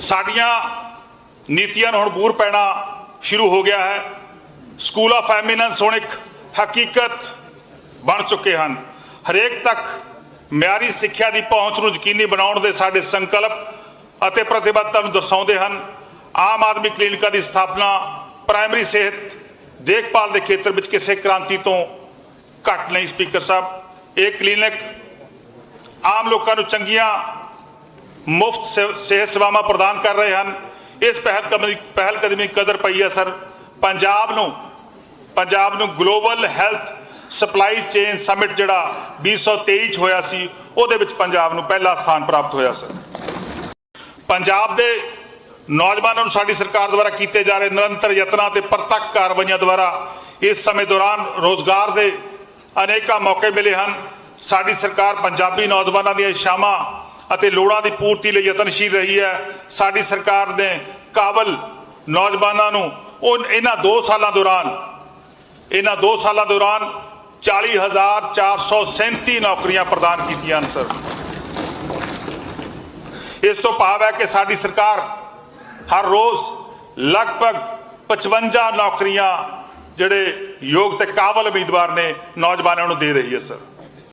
ਸਾਡੀਆਂ ਨੀਤੀਆਂ ਨੂੰ ਹੁਣ ਬੂਰ ਪੈਣਾ ਸ਼ੁਰੂ ਹੋ ਗਿਆ ਹੈ। ਸਕੂਲ ਆਫ ਐਮੀਨੈਂਸ ਹੁਣ ਇੱਕ ਹਕੀਕਤ ਬਣ ਚੁੱਕੇ ਹਨ। ਹਰੇਕ ਤੱਕ ਮਿਆਰੀ ਸਿੱਖਿਆ ਦੀ ਪਹੁੰਚ ਨੂੰ ਯਕੀਨੀ ਬਣਾਉਣ ਦੇ ਸਾਡੇ ਸੰਕਲਪ ਅਤੇ ਪ੍ਰਤੀਬੱਧਤਾ ਨੂੰ ਦਰਸਾਉਂਦੇ ਹਨ। ਆਮ ਆਦਮੀ ਕਲੀਨਿਕਾਂ ਦੀ ਸਥਾਪਨਾ ਪ੍ਰਾਇਮਰੀ ਸਿਹਤ ਦੇਖਭਾਲ ਦੇ ਖੇਤਰ ਵਿੱਚ ਕਿਸੇ ਕ੍ਰਾਂਤੀ ਤੋਂ ਘੱਟ ਨਹੀਂ। ਸਪੀਕਰ ਸਾਹਿਬ, ਇਹ ਕਲੀਨਿਕ ਆਮ ਲੋਕਾਂ ਨੂੰ ਚੰਗੀਆਂ ਮੁਫਤ ਸਿਹਤ ਸੇਵਾਵਾਂ ਪ੍ਰਦਾਨ ਕਰ ਰਹੇ ਹਨ। ਇਸ ਪਹਿਲ ਕਦਮੀ ਪਹਿਲ ਕਦਮੀ ਕਦਰ ਪਈ ਹੈ, ਸਰ। ਪੰਜਾਬ ਨੂੰ ਪੰਜਾਬ ਨੂੰ global health supply chain summit ਜਿਹੜਾ 2023 ਚ ਹੋਇਆ ਸੀ, ਉਹਦੇ ਵਿੱਚ ਪੰਜਾਬ ਨੂੰ ਪਹਿਲਾ ਸਥਾਨ ਪ੍ਰਾਪਤ ਹੋਇਆ, ਸਰ। ਪੰਜਾਬ ਦੇ ਨੌਜਵਾਨਾਂ ਨੂੰ ਸਾਡੀ ਸਰਕਾਰ ਦੁਆਰਾ ਕੀਤੇ ਜਾ ਰਹੇ ਨਿਰੰਤਰ ਯਤਨਾਂ ਤੇ ਪ੍ਰਤੱਖ ਕਾਰਵਾਈਆਂ ਦੁਆਰਾ ਇਸ ਸਮੇਂ ਦੌਰਾਨ ਰੋਜ਼ਗਾਰ ਦੇ ਅਨੇਕਾਂ ਮੌਕੇ ਮਿਲੇ ਹਨ। ਸਾਡੀ ਸਰਕਾਰ ਪੰਜਾਬੀ ਨੌਜਵਾਨਾਂ ਦੀਆਂ ਇੱਛਾਵਾਂ ਅਤੇ ਲੋੜਾਂ ਦੀ ਪੂਰਤੀ ਲਈ ਯਤਨਸ਼ੀਲ ਰਹੀ ਹੈ। ਸਾਡੀ ਸਰਕਾਰ ਨੇ ਕਾਬਲ ਨੌਜਵਾਨਾਂ ਨੂੰ ਉਹ ਇਹਨਾਂ 2 ਸਾਲਾਂ ਦੌਰਾਨ, ਇਹਨਾਂ 2 ਸਾਲਾਂ ਦੌਰਾਨ 40437 ਨੌਕਰੀਆਂ ਪ੍ਰਦਾਨ ਕੀਤੀਆਂ ਹਨ, ਸਰ। ਇਸ ਤੋਂ ਭਾਵ ਹੈ ਕਿ ਸਾਡੀ ਸਰਕਾਰ ਹਰ ਰੋਜ਼ ਲਗਭਗ 55 ਨੌਕਰੀਆਂ ਜਿਹੜੇ ਯੋਗ ਤੇ ਕਾਬਲ ਉਮੀਦਵਾਰ ਨੇ ਨੌਜਵਾਨਾਂ ਨੂੰ ਦੇ ਰਹੀ ਹੈ, ਸਰ।